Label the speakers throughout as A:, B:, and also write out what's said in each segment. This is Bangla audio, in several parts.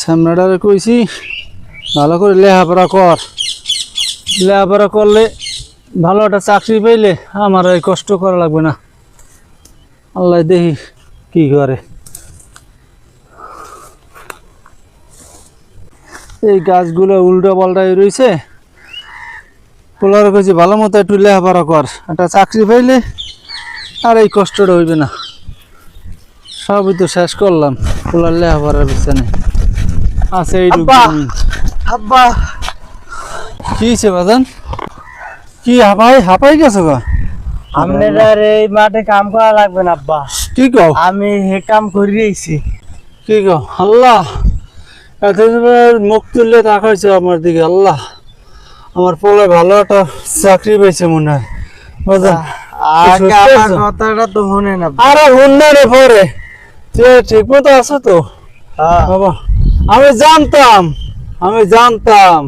A: সামনাটারে কইছি, ভালো করে লেখাপড়া কর। লেখাপড়া করলে ভালো একটা চাকরি পাইলে আমার এই কষ্ট করা লাগবে না। আল্লাহ দেখি কি করে। এই গাছগুলো উল্টো পাল্টাই রয়েছে পোলার কইছি, ভালো মতো একটু লেখাপড়া কর। একটা চাকরি পাইলে আর এই কষ্টটা হইবে না। সবই তো শেষ করলাম পোলার লেখাপড়ার পিছনে। আছে এই
B: আব্বা! আব্বা!
A: কি হয়েছে বাদান কি হাঁপাই হাঁপাই গেছো গা?
B: আপনার এই মাঠে কাম করা লাগবে না আব্বা।
A: কি কও?
B: আমি হে কাম করিয়েছি
A: কি কও? আল্লাহ! এতবার মুখ তুললে তাকাইছে আমার দিকে আল্লাহ! আমার পোলে ভালো একটা চাকরি পেয়েছে মনে হয়। আছে?
B: কথাটা তো শুনেন আব্বা।
A: আরে হুন্না পরে। ঠিক মতো আছো তো?
B: হ্যাঁ।
A: বাবা আমি জানতাম আমি জানতাম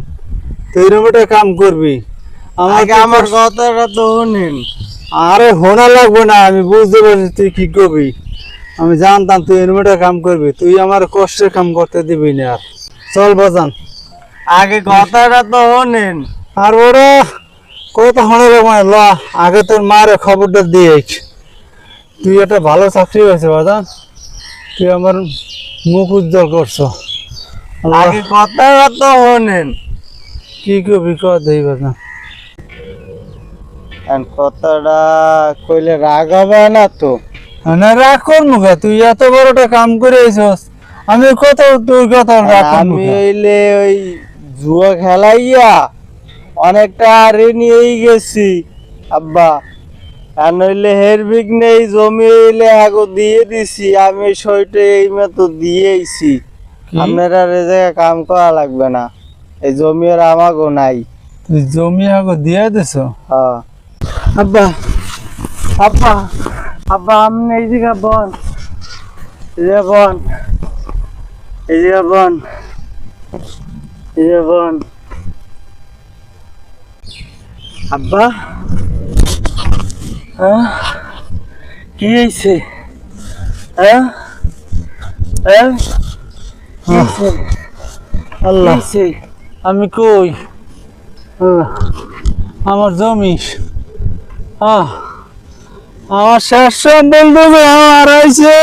A: তুই এরকম কাম করবি। আমাকে
B: আমার কথাটা তো শুনেন।
A: আরে হোনা লাগবে না আমি বুঝতে পারছি তুই কি করবি। আমি জানতাম তুই এরকম কাম করবি তুই আমার কষ্টের কাম করতে দিবি না। আর চল বাজান।
B: আগে কথাটা তো শুনেন।
A: আর ওরা কথা হনে মানে ল আগে তোর মারে খবরটা দিয়ে তুই একটা ভালো চাকরি হয়েছে বাজান। তুই আমার মুখ উজ্জ্বল করছ।
B: আগে কথাটা তো শুনেন
A: কি করবি কর দেই বাজান
B: কথাটা কইলে রাগ হবে না তো।
A: না রাগ মুখে তুই এত বড়টা কাম করে আইছস। আমি কত তুই কত রাগ
B: আমি হইলে ওই জুয়া খেলাইয়া অনেকটা আরে নিয়েই গেছি। আব্বা আর নইলে হের নেই জমি হইলে আগো দিয়ে দিছি। আমি সইটা এই মতো দিয়েইছি।
A: কি?
B: আপনারা জায়গায় কাম করা লাগবে না। এই জমি আর আমাগো নাই।
A: তুই জমি আগো দিয়ে দিছ?
B: হ্যাঁ।
A: আব্বা
B: আব্বা আব্বা আপনি এই জায়গা বন। এই জায়গা বন। এই জায়গা বন। এই জায়গা বন। আব্বা হ্যাঁ? কি হয়েছে হ্যাঁ? হ্যাঁ?
A: আল্লাহ? আমি কই? আমার জমি। আহ আমার শেষ সম্বল দেবে আমার আইছে।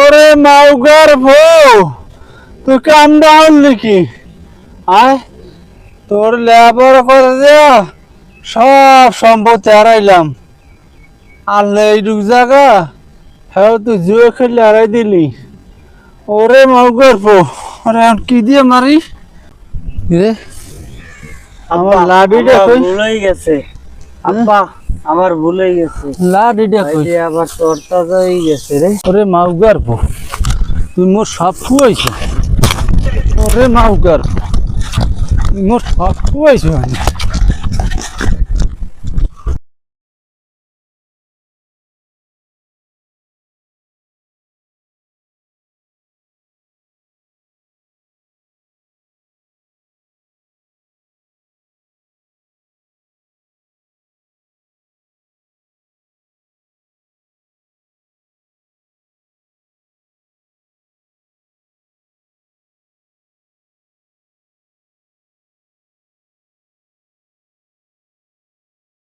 A: ওরে মাউগার বউ তুই কাম ডাউন নাকি আয় তোর লেবার করে দেয়া সব সম্পত্তি হারাইলাম। আল্লাহ এইটুক জায়গা হ্যাঁ তুই জুয়ে খেলে হারাই দিলি। ওরে মাউগার বউ ওরে এখন কি দিয়ে মারি? রে। আমার লাডিটা কই?
B: ভুল হয়ে গেছে। আব্বা আমার ভুল গেছে।
A: লাডিটা কই?
B: আবার তোরটা তো হয়ে গেছে রে।
A: ওরে মাউগার বউ তুই মোর সব খুয়াইছ। ওরে মাউগার তুই মোর সব খুয়াইছ